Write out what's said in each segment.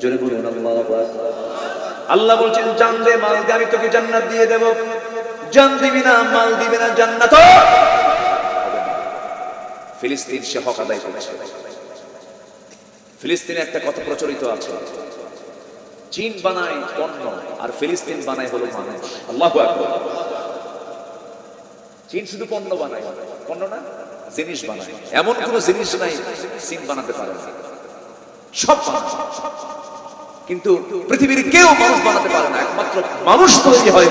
জোরে বলুন, আল্লাহ বলছেন, জান দে মাল দে আমি তোকে জান্নাত দিয়ে দেব। জান দিবি না, মাল দিবি না, জান্নাত ফিলিস্তিন সে হক আদায় করেছে। ফিলিস্তিনে একটা কথা প্রচলিত আছে। চীন বানায় পণ্য, আর ফিলিস্তিন বানায় হলো মানুষ। আল্লাহ চীন শুধু পণ্য বানায়, পণ্য না, জিনিস বানায়। এমন কোন জিনিস নাই, চীন বানাতে পারে না। কিন্তু পৃথিবীর কেউ মানুষ বানাতে পারে না, একমাত্র মানুষ তৈরি হয়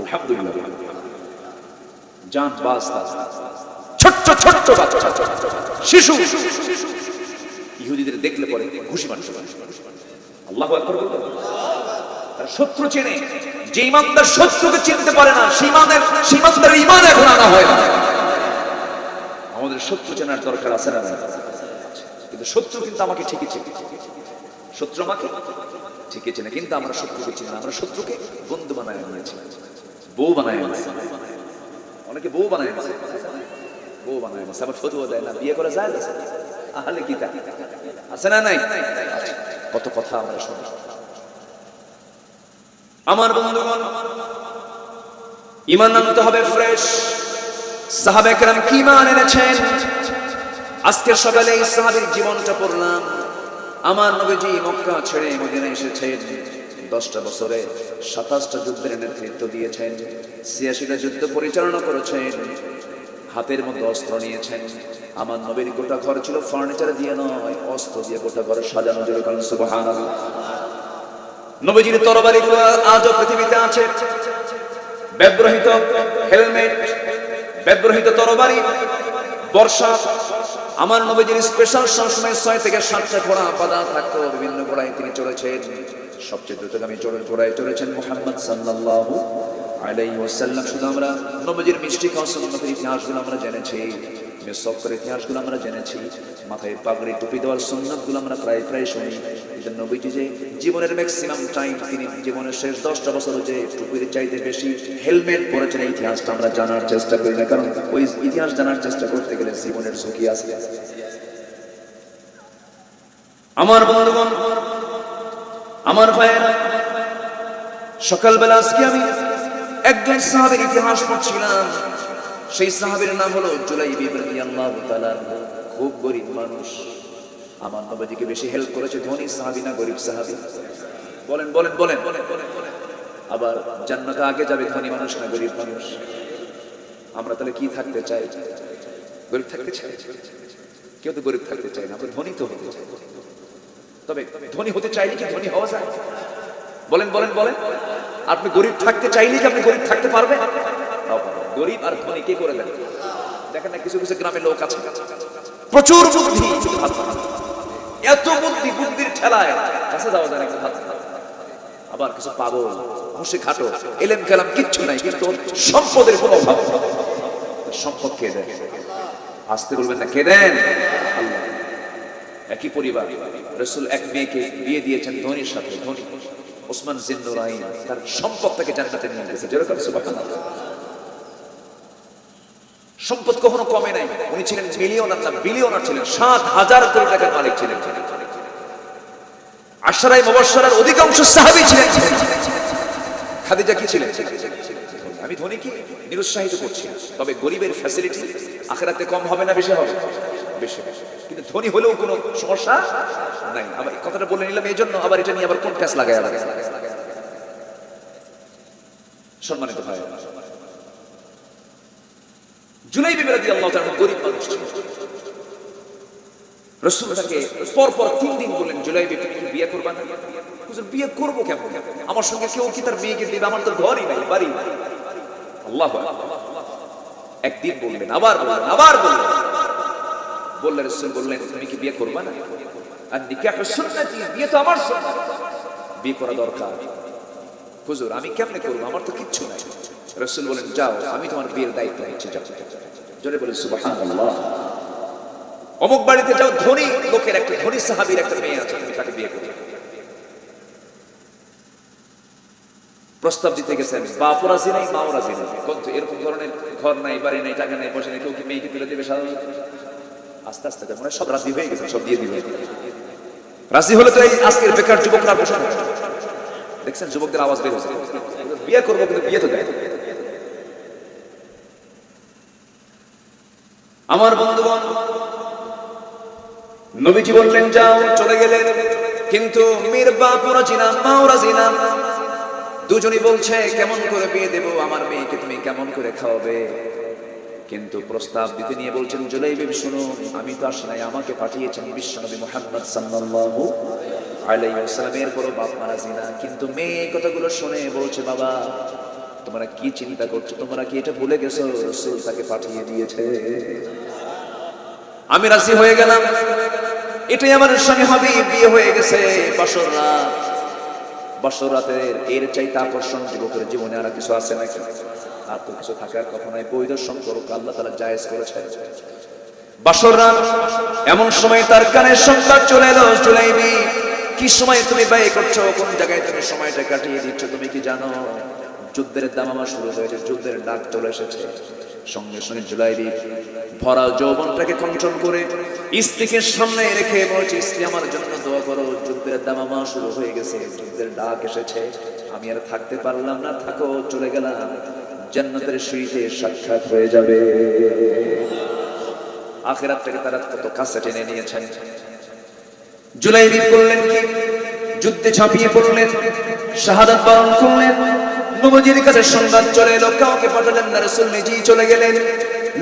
আলহামদুলিল্লাহ। বাস ছোট্ট ছোট্ট বাচ্চা শিশু। ইহুদিদের দেখলে পরে মারতে পারে আল্লাহ তার শত্রু চেনে। যে ইমানদার শত্রুকে চিনতে পারে না সেই ইমানদারের ইমান এখন আনা হয় না। আমাদের শত্রু চেনার দরকার আছে না? কিন্তু শত্রু কিন্তু আমাকে ঠিকই চেনে শত্রু আমাকে ঠিকই চেনে কিন্তু আমরা শত্রুকে চিনি না। আমরা শত্রুকে বন্ধু বানায় নিয়েছি বউ বানায় নিয়েছি অনেকে বউ বানায় নিয়েছে বউ বানায় নিয়েছে আবার ফতুয়া দেয় না, বিয়ে করা যায় না। আহলে কি তা আছে না নাই? কত কথা আমরা শুনি। আমার বন্ধুগণ ইমান আনতে হবে ফ্রেশ। সাহাবে কেরাম কি মান এনেছেন? আজকের সকালে এই সাহাবীর জীবনটা পড়লাম। আমার নবীজি মক্কা ছেড়ে মদিনা এসেছেন। দশটা বছরে সাতাশটা যুদ্ধের নেতৃত্ব দিয়েছেন। ছিয়াশিটা যুদ্ধ পরিচালনা করেছেন। হাতের মধ্যে অস্ত্র নিয়েছেন। আমার নবীর গোটা ঘর ছিল ফার্নিচার দিয়ে নয়, অস্ত্র দিয়ে গোটা ঘর সাজানো জোরে কারণ সুবহানাল্লাহ। নবীজির তরবারি আজও পৃথিবীতে আছে। ব্যবহৃত হেলমেট, ব্যবহৃত তরবারি, বর্ষা আমার নবীজির স্পেশাল সবসময় ছয় থেকে সাতটা ঘোড়া আপাদা থাকতো, বিভিন্ন ঘোড়ায় তিনি চড়েছেন। সবচেয়ে দ্রুতগামী চড়ের ঘোড়ায় চলেছেন মোহাম্মদ সাল্লাল্লাহু আলাইহি ওয়াসাল্লাম। শুধু আমরা নবীজির মিষ্টি কৌশল নবীর ইতিহাসগুলো আমরা জেনেছি। মেসক্করের ইতিহাসগুলো আমরা জেনেছি, মাথায় পাগড়ি টুপি দেওয়ার সুন্নতগুলো আমরা প্রায় প্রায় শুনি। কিন্তু নবীজি যে জীবনের ম্যাক্সিমাম টাইম তিনি জীবনের শেষ দশটা বছর যে টুপির চাইতে বেশি হেলমেট পরেছেন, এই ইতিহাসটা আমরা জানার চেষ্টা করি না। কারণ ওই ইতিহাস জানার চেষ্টা করতে গেলে জীবনের ঝুঁকি আছে। আমার বন্ধুগণ, আমার ভাইয়েরা, সকালবেলা আজকে আমি একজন সাহাবের ইতিহাস পড়ছিলাম। সেই সাহাবের নাম হলো খুব গরিব মানুষ। আমার নবীজিকে বেশি হেল্প করেছে ধনী সাহাবী না গরিব সাহাবী? বলেন বলেন বলেন। আবার জান্নাতে আগে যাবে ধনী মানুষ না গরিব মানুষ? আমরা তাহলে কি থাকতে চাই? গরিব থাকতে চাই? কেউ তো গরিব থাকতে চায় না, আমরা ধনী তো হতে চাই। তবে ধনী হতে চাইলে কি ধনী হওয়া যায়? বলেন বলেন বলেন। আপনি গরিব থাকতে চাইলে কি আপনি গরিব থাকতে পারবেন। গরিব আর ধনী কে করে দেন দেখেন না কিছু কিছু গ্রামে লোক আছে। প্রচুর বুদ্ধি। এত বুদ্ধি বুদ্ধির ঠেলায়। কাছে যাওয়া যায় না খায়। আবার কিছু পাগল হুসে খাটো এলেম খেলাম কিচ্ছু নাই কিন্তু সম্পদের কোনো অভাব। সম্পদ কে দেন আসতে বলবেন না কে দেন? একই পরিবার রসুল এক মেয়েকে বিয়ে দিয়েছেন ধনীর সাথে ধনী। ওসমান জিন্নুরাইন তার সম্পদটাকে জান্নাতে নিয়ে গেছে। যেরকম সুবহানাল্লাহ। সম্পদ কখনো কমে নাই। উনি ছিলেন মিলিয়নার না বিলিয়নার ছিলেন। সাত হাজার কোটি টাকার মালিক ছিলেন। আশরাই মুবাশশারার অধিকাংশ সাহাবী ছিলেন। খাদিজা কি ছিলেন? আমি ধনী কি? নিরুৎসাহিত করছি। তবে গরিবের ফ্যাসিলিটি আখেরাতে কম হবে না বেশি হবে? বেশি কিন্তু ধনী হলেও কোনো সমস্যা নাই। আবার কথাটা বলে নিলাম এই জন্য। আবার এটা নিয়ে আবার কোন প্যাস লাগায় সম্মানিত ভাই জুলাই বিবি রাদিয়াল্লাহু তাআলা গরিব মানুষ ছিলেন রসুল তাকে তিন দিন বললেন জুলাই বিবি তুমি বিয়ে করবা না? বিয়ে করব কেমন? আমার সঙ্গে কেউ কি তার মেয়েকে দিবে? আমার তো ঘরই নাই, বাড়ি আল্লাহ একদিন বললেন, আবার আবার বললেন। বললেন, রসুল বললেন, তুমি কি বিয়ে করবা না? আর নিকাহ সুন্নতি, বিয়ে তো আমার সুন্নাত বিয়ে করা দরকার। হুজুর, আমি কেমনে করব? আমার তো কিচ্ছু নাই। রসুল বলেন, যাও, আমি তোমার বিয়ের দায়িত্ব নিচ্ছি, যাও। জোরে বলে অমুক বাড়িতে যাও, ধনী লোকের একটা, ধনী সাহাবীর একটা মেয়ে আছে, তুমি তাকে বিয়ে করবে প্রস্তাব দিতে গেছেন রাজি নাই, মাও রাজি কত এরকম ধরনের ঘর নাই, বাড়ি নাই, টাকা নাই, পয়সা নেই, কেউ কি মেয়েকে তুলে দেবে সাধারণত? আস্তে আস্তে করে মনে সব রাজি হয়ে গেছে, সব দিয়ে দিবে। রাজি হলে তো এই আজকের বেকার যুবকরা বসে দেখছেন, যুবকদের আওয়াজ বের হচ্ছে। বিয়ে করব কিন্তু বিয়ে তো দেয় না। আমার বন্ধুগণ, নবীজি বললেন, যাও, চলে গেলেন। কিন্তু মীর বাপ রাজি না মাও রাজি না দুজনই বলছে, কেমন করে বিয়ে দেব? আমার মেয়েকে তুমি কেমন করে খাওয়াবে? কিন্তু প্রস্তাব দিতে নিয়ে বলছেন জুলাই বেবি শুনো, আমি তো আসি নাই, আমাকে পাঠিয়েছেন বিশ্বনবী মোহাম্মদ সাল্লাল্লাহু আলাইহি ওয়াসাল্লামের পরও বাপ মারা জিনা। কিন্তু মেয়ে কথাগুলো শুনে বলছে, বাবা তোমরা কি চিন্তা করছ? তোমরা কি এটা ভুলে গেছো? রসুল তাকে পাঠিয়ে দিয়েছে। আমি রাজি হয়ে গেলাম। এটাই আমার স্বামী হবে, বিয়ে হয়ে গেছে। বছর রাত। বছর রাতের এর চাইতে আকর্ষণ যুবকের জীবনে আর কিছু আছে নাকি? আর তো কিছু থাকার কথা নাই। বৈধ সম্পর্ক আল্লাহ তালা জায়েজ করেছে বাসর রাত, এমন সময় তার কানে সংবাদ চলে এলো, জুলাইবি। কি সময় তুমি ব্যয় করছ? কোন জায়গায় তুমি সময়টা কাটিয়ে দিচ্ছ? তুমি কি জানো? যুদ্ধের দামামা শুরু হয়েছে, যুদ্ধের ডাক চলে এসেছে। সঙ্গে সঙ্গে জুলাইবি ভরা যৌবনটাকে কন্ট্রোল করে স্ত্রীকে সামনে রেখে বলছে, স্ত্রী, আমার জন্য দোয়া করো, যুদ্ধের দামামা শুরু হয়ে গেছে, যুদ্ধের ডাক এসেছে। আমি আর থাকতে পারলাম না, থাকো, চলে গেলাম। জান্নাতের সিঁড়িতে সাক্ষাৎ হয়ে যাবে। আখেরাত থেকে তারা কত কাছে টেনে নিয়েছেন। জুলাইবি করলেন কি? যুদ্ধে ছাপিয়ে পড়লেন, শাহাদাত বরণ করলেন নবজির কাছে সংবাদ চলে এলো, কাউকে পাঠালেন না রসুল, নিজেই চলে গেলেন।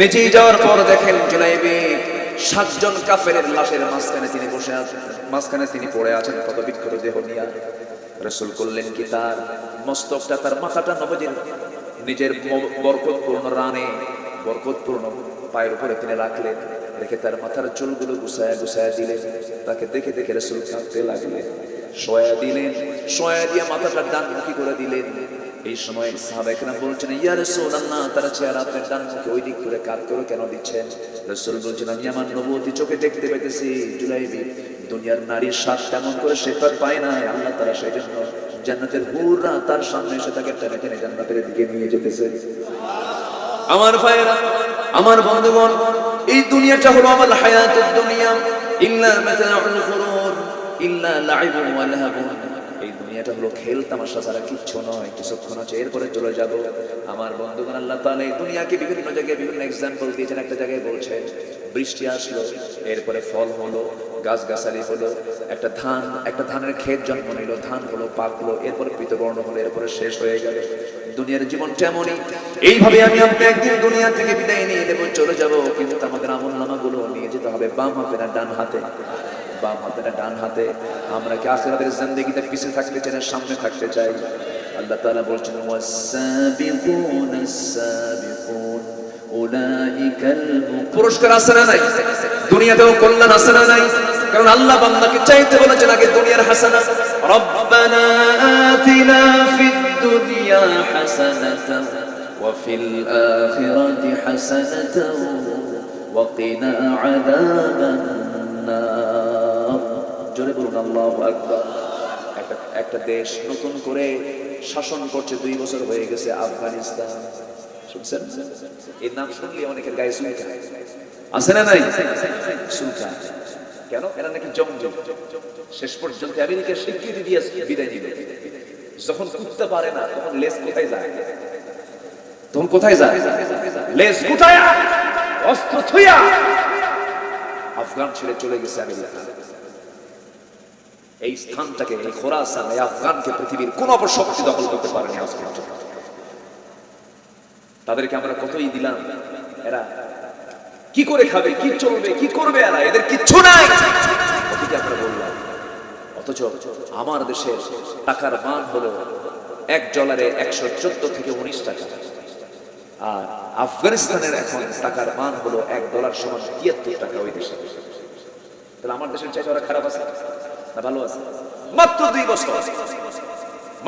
নিজেই যাওয়ার পর দেখেন জুলাইবি সাতজন কাফেরের লাশের মাঝখানে তিনি বসে আছেন, মাঝখানে তিনি পড়ে আছেন, কত বিক্ষত দেহ নিয়া। রসুল করলেন কি তার মস্তকটা, তার মাথাটা নবজির নিজের বরকতপূর্ণ রানে, বরকতপূর্ণ পায়ের উপরে তিনি রাখলেন, রেখে তার মাথার চুলগুলো গুছায়া গুছায়া দিলেন, তাকে দেখে দেখে রসুল কাঁদতে লাগলেন সয়া দিলেন সয়া দিয়ে মাথাটা ডানমুখী করে দিলেন। এই সময় সাহাবাইকরাম বলছেন, ইয়া রসুল আল্লাহ তারা চেয়ার আপনার ডানমুখী ওই দিক করে কাত করে কেন দিচ্ছেন? রসুল বলছেন, আমি আমার নবতী চোখে দেখতে পেতেছি জুলাইবি দুনিয়ার নারীর স্বাদ তেমন করে সে তার পায় না, আল্লাহ তারা সেই জন্য জান্নাতের হুররা তার সামনে এসে তাকে টেনে টেনে জান্নাতের দিকে নিয়ে যেতেছে। আমার ভাইরা আমার বন্ধুগণ, এই দুনিয়াটা হলো আমার হায়াতুদ দুনিয়া। ইল্লা মাতাউল গুরুর, ইল্লা লাইবুন ওয়া লাহাবুন। দুনিয়াটা হলো খেল তামাশা ছাড়া কিচ্ছু নয়, কিছুক্ষণ আছে, এরপরে চলে যাব। আমার বন্ধুগণ আল্লাহ এই দুনিয়াকে বিভিন্ন জায়গায় বিভিন্ন এক্সাম্পল দিয়েছেন, একটা জায়গায় বলছেন, বৃষ্টি আসলো, এরপরে ফল হলো গাছ গাছালি হলো, একটা ধান, একটা ধানের ক্ষেত জন্ম নিল, ধান হলো পাকলো এরপরে পৃতবর্ণ হলো, এরপরে শেষ হয়ে গেল। দুনিয়ার জীবনটা এমনই এইভাবে আমি আপনি একদিন দুনিয়া থেকে বিদায় নিয়ে নেব চলে যাব, কিন্তু আমাদের আমল নামাগুলো নিয়ে যেতে হবে, বাম হাতে না ডান হাতে। বাম হাতে না ডান হাতে। আমরা কি আখেরাতের জিন্দেগিতে পিছিয়ে থাকতে চাই না সামনে থাকতে চাই? আল্লাহ তাআলা বলছেন ওয়াসাবিকুন সাবিকুন উলাইকাল পুরস্কার আছে না নাই? দুনিয়াতেও কল্যাণ আছে না নাই? কারণ আল্লাহ বান্দাকে চাইতে বলেছেন আগে দুনিয়ার হাসানা রব্বানা আতিনা ফিদ দুনিয়া হাসানাতাও ওয়া ফিল আখিরাতি হাসানাতাও ওয়া কিনা আযাবান নার জোরে বলুন, আল্লাহু আকবার। একটা দেশ নতুন করে শাসন করছে, দুই বছর হয়ে গেছে আফগানিস্তান। শুনছেন? এর নাম শুনলে অনেকের গায়ে চুলকা আছে না নাই? চুলকা কেন? এরা নাকি জঙ্গি। শেষ পর্যন্ত আমেরিকা স্বীকৃতি দিয়ে বিদায় নিল। যখন কুদতে পারে না, তখন লেস কোথায় যায়? তখন কোথায় যায়? লেস কোথায়? অস্ত্র থুইয়া আফগান ছেড়ে চলে গেছে আমেরিকা। এই স্থানটাকে, এই খোরাসান, এই আফগানকে পৃথিবীর কোন অপর শক্তি দখল করতে পারেনি আজ পর্যন্ত তাদেরকে আমরা কতই দিলাম? এরা কি করে খাবে, কি চলবে, কি করবে এরা? এদের কিচ্ছু নাই! আমরা বললাম, অথচ আমার দেশের টাকার মান হলো এক ডলারে একশো চোদ্দ থেকে উনিশ টাকা। আর আফগানিস্তানের এখন টাকার মান হলো এক ডলার সমান তিয়াত্তর টাকা ওই দেশে। তাহলে আমার দেশের চাইতে ওরা খারাপ আছে? আছে।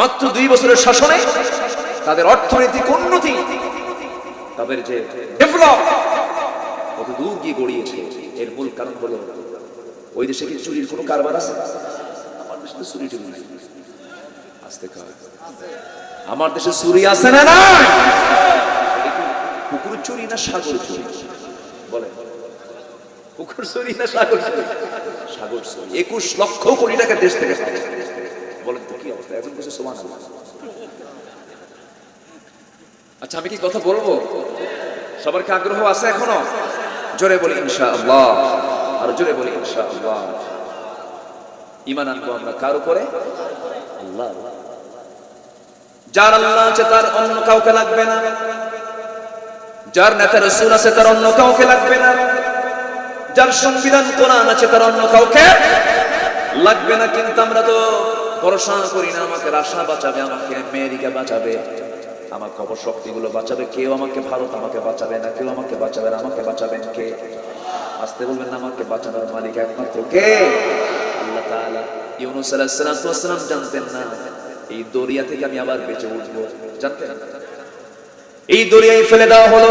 মাত্র দুই বছরের শাসনে তাদের অর্থনৈতিক উন্নতি, তাদের যে ডেভেলপ, কত দূর গিয়ে গড়িয়েছে, এর মূল কারণ হলো ওই দেশে কি চুরির কোনো কারবার আছে? আমার দেশে চুরি আসতে আমার চুরি আছে না না কুকুর চুরি না সাগর চুরি? বলে পুকুর চুরি না সাগর চুরি? সাগর একুশ লক্ষ কোটি টাকা দেশ থেকে বলেন তো কি অবস্থা? এখন কিছু সমান আচ্ছা আমি কি কথা বলব? সবার কি আগ্রহ আছে এখনও? জোরে বলি ইনশা আল্লাহ আর জোরে বলি ইনশা আল্লাহ ইমান আনব আমরা কার উপরে? আল্লাহ। যার আল্লাহ আছে, তার অন্য কাউকে লাগবে না। যার নেতা রসুল আছে, তার অন্য কাউকে লাগবে না। যার সংবিধান কোরআন আছে, তার অন্য কাউকে লাগবে না, কিন্তু আমরা তো ভরসা করি না, আমাকে রাশা বাঁচাবে, আমাকে আমেরিকা বাঁচাবে আমার খবর শক্তিগুলো বাঁচাবে, কেউ আমাকে ভারত আমাকে বাঁচাবে না, কেউ আমাকে বাঁচাবে না, আমাকে বাঁচাবেন কে? আসতে বলবেন না, আমাকে বাঁচানোর মালিক একমাত্র কে? আল্লাহ তাআলা। ইউনুস আলাইহিস সালাম জানতেন না, এই দরিয়া থেকে আমি আবার বেঁচে উঠবো। জানতেন? এই দরিয়ায় ফেলে দেওয়া হলো।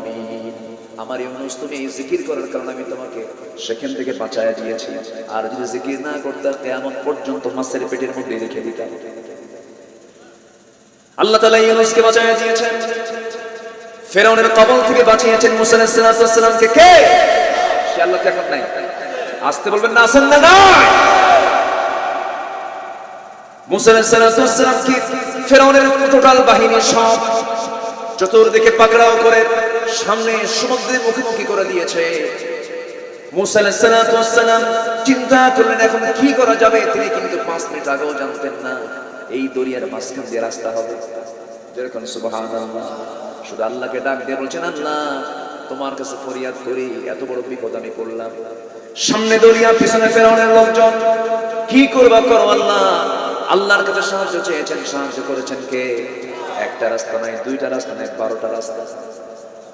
আমার ইউনুস তুমি এই জিকির করার কারণে আমি তোমাকে সেখান থেকে বাঁচায় দিয়েছি। আর যদি জিকির না করতে কেমন পর্যন্ত মাছের পেটের মধ্যে রেখে দিতাম। আল্লাহ তাআলা ইউনুসকে বাঁচায় দিয়েছেন। ফেরাউনের কবল থেকে বাঁচিয়েছেন মুসা আলাইহিস সালামকে। কে? সে আল্লাহ এখন নাই। আসতে বলবেন না, আসেন না নয় মুসা সালামকে ফেরাউনের টোটাল বাহিনী সব চতুর্দিকে পাকড়াও করে সামনে সমুদ্রের মুখোমুখি করে দিয়েছে। চিন্তা করলেন, এখন কি করা যাবে? তিনি কিন্তু পাঁচ মিনিট আগেও জানতেন না। এই দরিয়ার মাঝখান দিয়ে রাস্তা হবে। যেরকম শুধু আল্লাহকে ডাক দিয়ে বলছেন, আল্লাহ, তোমার কাছে ফরিয়াদ করি। এত বড় বিপদ আমি করলাম সামনে দরিয়া, পিছনে ফেরাউনের লোকজন, কি করবা করো আল্লাহ? আল্লাহর কাছে সাহায্য চেয়েছেন, সাহায্য করেছেন কে? একটা রাস্তা নাই, দুইটা রাস্তা নাই, বারোটা রাস্তা।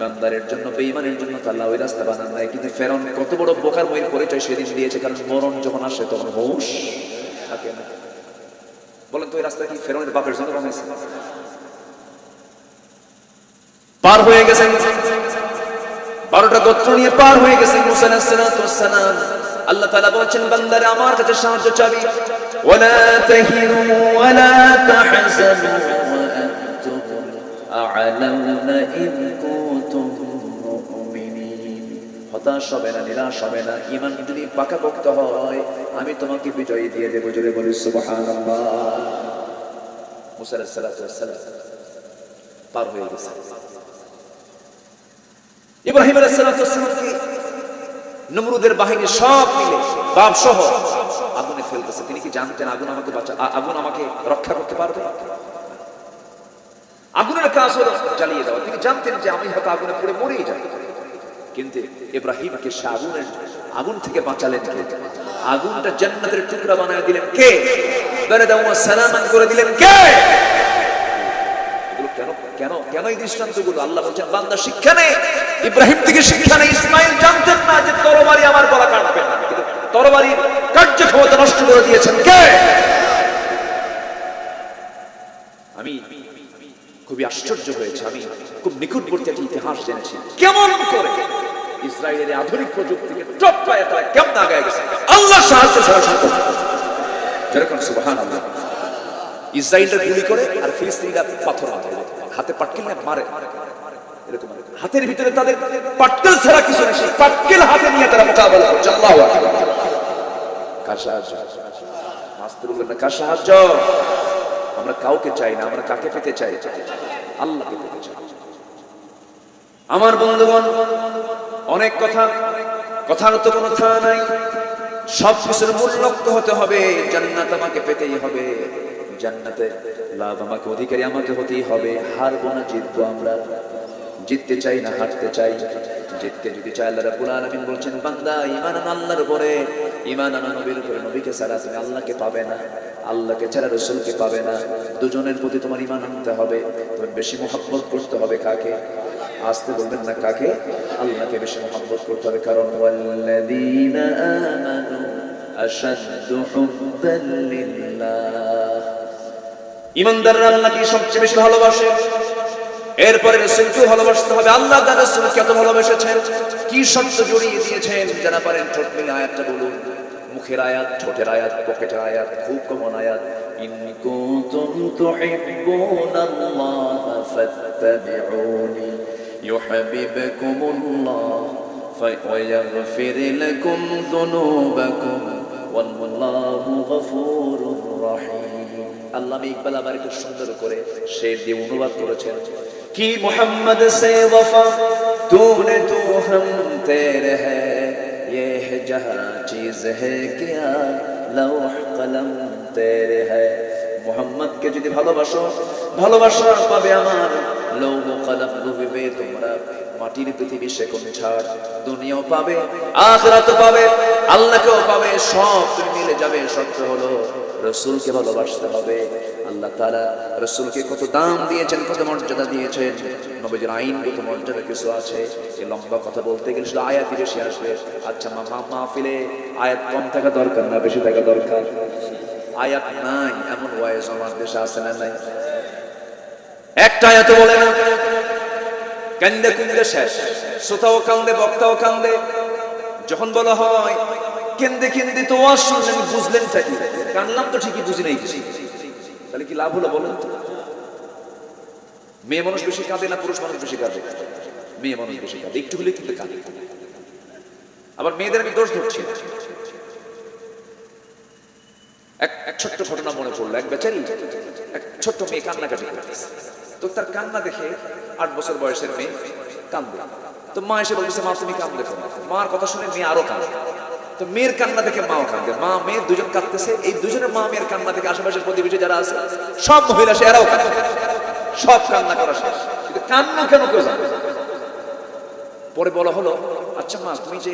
ইমানদারের জন্য, বেঈমানের জন্য আল্লাহ ওই রাস্তা বানান নাই। কিন্তু ফেরন কত বড় বোকার বইয়ের পরিচয় সেদিন দিয়েছে, কারণ মরণ যখন আসে তখন হুঁশ থাকে না। বলেন তো ওই রাস্তা কি ফেরনের বাপের জন্য বানাইছে পার হয়ে গেছেন। বারোটা গোত্র নিয়ে পার হয়ে গেছেন মুসা আলাইহিস সালাতু ওয়াস সালাম। আল্লাহ তাআলা বলছেন, বান্দারে আমার কাছে সাহায্য চাবি। ওয়ালা তাহিনু ওয়া আনতুম আ'লাউনা ইন কুনতুম মুমিনিন হতাশ হবে না, নিরাশ হবে না। ইমান যদি পাকাপোক্ত হয়, আমি তোমাকে বিজয় দিয়ে দেবো, জোরে বলি পার হয়ে গেছে। ইব্রাহিম নমরুদের বাহিনী সব মিলে বাপ সহ আগুনে ফেলতেছে তিনি কি জানতেন আগুন আমাকে বাঁচা আগুন আমাকে রক্ষা করতে পারবে? আগুনের কাজ হলো জ্বালিয়ে দেওয়া। তিনি জানতেন যে আমি হয়তো আগুনে পুড়ে মরেই যাব। কিন্তু ইব্রাহিমকে সে আগুনের আগুন থেকে বাঁচালেন কে? আগুনটা জান্নাতের টুকরা বানায় দিলেন কে? বেরেদাউ সালামান করে দিলেন কে? তরবারি করে দিয়েছেন কে? আমি খুবই আশ্চর্য হয়েছে। আমি খুব নিকটবর্তী একটা ইতিহাস জেনেছি। কেমন করে? ইসরায়েলের আধুনিক প্রযুক্তিকে টপ তারা কেমন আগায় গেছে? আল্লাহ সাহায্য যেরকম সুবহান গুলি করে আর পাথর হাতে পাটকেল না, মারে। এরকম হাতের ভিতরে তাদের পাটকেল ছাড়া কিছু নেই। পাটকেল হাতে নিয়ে তারা মোকাবেলা করছে। আল্লাহু কার সাহায্য? না, কার সাহায্য? আমরা কাউকে চাই না, আমরা কাকে পেতে চাই? আল্লাহকে পেতে চাই। আমার বন্ধুগণ, অনেক কথা, কথার তো কোনো থা নাই। সব কিছুর মূল লক্ষ্য হতে হবে, জান্নাত আমাকে পেতেই হবে। জান্নাতে লাভ আমাকে, অধিকারী আমাকে হতেই হবে। হারবো না, জিতবো আমরা। জিততে চাই না, হারতে চাই। জিততে যদি চাই আল্লাহ রাব্বুল আলামিন বলছেন, বান্দা, ঈমান আন আল্লাহর উপরে। ঈমান আন নবীর উপরে, নবীকে ছাড়া তুমি আল্লাহকে পাবে না। আল্লাহকে ছাড়া রসুলকে পাবে না। দুজনের প্রতি তোমার ঈমান আনতে হবে। তোমার বেশি মোহাব্বত করতে হবে কাকে? আসতে বলবেন না কাকে? আল্লাহকে বেশি মোহাব্বত করতে হবে, কারণ ওয়াল্লাযীনা আমানু আশাদ্দু ইমানদাররা আল্লাহকে সবচেয়ে বেশি ভালোবাসে। এরপরে রসুলকে ভালোবাসতে হবে। আল্লাহ তার রসুলকে এত ভালোবেসেছেন। কি শর্ত জড়িয়ে দিয়েছেন যারা পারেন ঠোঁট মিলে আয়াতটা বলুন। মুখের আয়াত, ঠোঁটের আয়াত, পকেটের আয়াত, খুব কমন আয়াত। ইন কুনতুম তুহিব্বুনাল্লাহ ফাত্তাবিউনি। يحببكم الله ويغفر لكم ذنوبكم. والله غفور رحيم. الله بيك بلا بارك الشندر كوري. شير دي ونوبات كورا چهر كي محمد سي وفا تون تو هم تير هي يه جهان چيز هي كيا لوح قلم تير هي মোহাম্মদকে যদি ভালোবাসো, ভালোবাসা পাবে আমার। ডুবিবে তোমরা মাটির পৃথিবী ছাড় দুনিয়াও পাবে পাবে, আল্লাহকেও পাবে, সব তুমি মিলে যাবে সত্য হলো রসুলকে ভালোবাসতে হবে। আল্লাহ রসুলকে কত দাম দিয়েছেন, কত মর্যাদা দিয়েছেন, নবীজির আইনগত মর্যাদা কিছু আছে? এই লম্বা কথা বলতে গেলে শুধু আয়াতই বেশি আসবে। আচ্ছা মা মাহফিলে আয়াত কম থাকা দরকার না, বেশি থাকা দরকার? আয়াত নাই, এমন ওয়াইজ আমার দেশে আছে না নাই? একটা আয়াত বলে না, কান্দে কুন্দে শেষ, শ্রোতাও কান্দে, বক্তাও কান্দে, যখন বলা হয়, কেন্দে কেন্দে তো ওয়াজ শুনলেন, বুঝলেন থাকি কানলাম তো ঠিকই বুঝি নাই তাহলে কি লাভ হলো বলেন তো? মেয়ে মানুষ বেশি কাঁদে না পুরুষ মানুষ বেশি কাঁদে? মেয়ে মানুষ বেশি কাঁদে, একটু হলে কিন্তু কাঁদে। আবার মেয়েদের আমি দোষ ধরছি না। এক ছোট্ট ঘটনা মনে পড়ল। এক বেচারি, এক ছোট্ট মেয়ে কান্নাকাটি তো তার কান্না দেখে আট বছর বয়সের মেয়ে কান্দে তো মা এসে মা, তুমি কান্দে মার কথা শুনে মেয়ে আরও কান্দে তো মেয়ের কান্না দেখে মাও কান্দে মা, মেয়ে দুজন কাঁদতেছে। এই দুজনের মা মেয়ের কান্না দেখে আশেপাশের প্রতিবেশী যারা আছে, সব মহিলা সে এরাও কান্দে সব কান্না করা শেষ। কান্না কেন কেউ পরে বলা হলো আচ্ছা মা, তুমি যে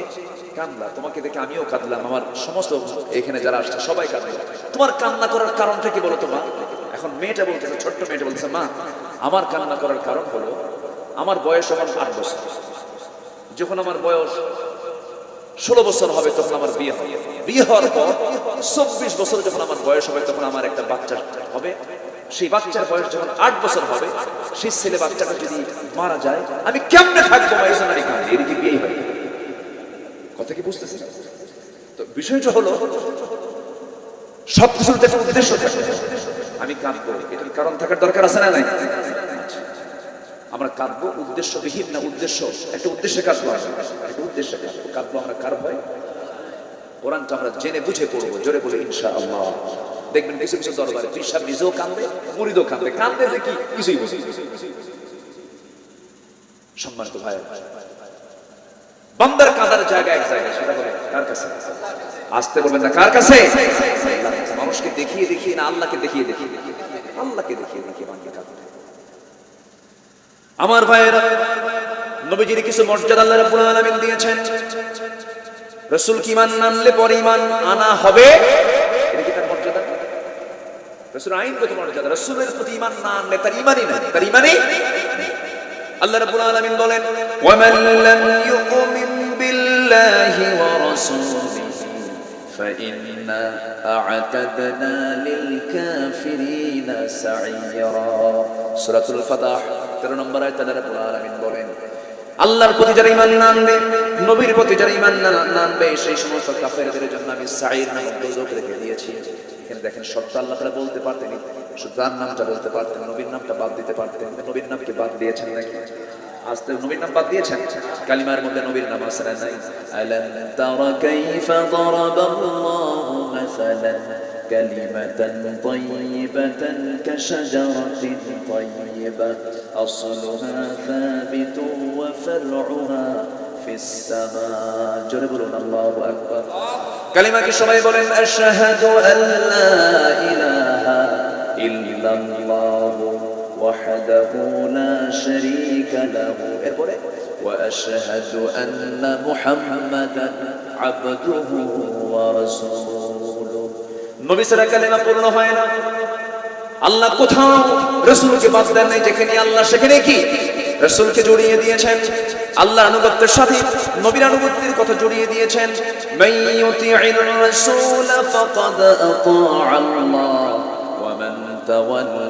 কান্দলা তোমাকে দেখে আমিও কাঁদলাম। আমার সমস্ত এখানে যারা আসছে, সবাই কাঁদলো। তোমার কান্না করার কারণটা কি বলো তো মা? এখন মেয়েটা বলতেছে, ছোট্ট মেয়েটা বলতেছে, মা, আমার কান্না করার কারণ হলো, আমার বয়স এখন আট বছর। যখন আমার বয়স ষোলো বছর হবে, তখন আমার বিয়ে হবে। বিয়ে হওয়ার পর চব্বিশ বছর যখন আমার বয়স হবে, তখন আমার একটা বাচ্চা হবে। সেই বাচ্চার বয়স যখন আট বছর হবে, সেই ছেলে বাচ্চাটা যদি মারা যায়, আমি কেমনে থাকব। এদিকে বিয়েই হয় কথা কি বুঝতেছি তো বিষয়টা হলো সব কিছুর তো একটা উদ্দেশ্য আমি কাঁদবো এটার কারণ থাকার দরকার আছে না নাই? আমরা কাঁদবো উদ্দেশ্যবিহীন না উদ্দেশ্য? একটা উদ্দেশ্যে কাঁদবো। একটা উদ্দেশ্যে কাঁদবো। কাঁদবো আমরা কার ভয়? কোরআনটা আমরা জেনে বুঝে পড়ব, জোরে বলে ইনশা আল্লাহ দেখবেন কিছু কিছু দরবারে পিসাব নিজেও কান্দে মুরিদও কান্দে কান্দে দেখি কিছুই বুঝি সম্মানিত ভাই বান্দার কাঁদার জায়গা এক জায়গায়, সেটা বলে, কার কাছে? আসতে বলবেন না, কার কাছে? মানুষকে দেখিয়ে দেখিয়ে না, আল্লাহকে দেখিয়ে দেখিয়ে আল্লাহকে দেখিয়ে দেখিয়ে বান্দি কাঁদবে আমার ভাইয়েরা, নবীজির কিছু মর্যাদা আল্লাহ রাব্বুল আলামিন দিয়েছেন। রসুল কি ইমান আনলে পরে ইমান আনা হবে? এটা কি তার মর্যাদা? রসুল আইনগত মর্যাদা, রসুলের প্রতি ইমান না আনলে তার ইমানই নাই, তার ইমানই আল্লাহ রাব্বুল আলামিন বলেন ওয়ামান লাম ইউমিন বিল্লাহি ওয়া রাসূলিহি فإنا أعتدنا للكافرين سعيرا سورة الفتح 13 নম্বর আয়াতে আল্লাহ রাব্বুল আলামিন বলেন আল্লাহর প্রতি যারা ইমান না আনবে নবীর প্রতি যারা ইমান না না আনবে সেই সমস্ত কাফেরদের জন্য আমি সাইর নামক দোজক রেখে দিয়েছি এখানে দেখেন সত্য আল্লাহ তারা বলতে পারতেন শুধু তার নামটা বলতে পারতেন নবীর নামটা বাদ দিতে পারতেন নবীর নামকে বাদ দিয়েছেন নাকি আজ তো নবীর নাম বাদ দিয়েছেন কালিমার মধ্যে নবীর নাম আছে না নাই আলাম তারা কাইফা দারাবাল্লাহু মাসালান كلمة طيبة كشجرة طيبة أصلها ثابت وفرعها في السماء جربوا الله أكبر كلمة সবাই বলেন أشهد أن لا إله إلا الله وحده لا شريك له এরপরে وأشهد أن محمدا عبده ورسوله নবী সারা কালেমা পূর্ণ হয় না আল্লাহ কোথাও রসুলকে বাদ দেন নাই যেখানে আল্লাহ সেখানে কি রসুলকে জড়িয়ে দিয়েছেন আল্লাহ আনুগত্যের সাথে নবীর আনুগত্যের কথা জড়িয়ে দিয়েছেন মাইয়ুতি'ির রাসূল ফাকাদ আতা'a আল্লাহ ওয়া মান তাওয়াল্লা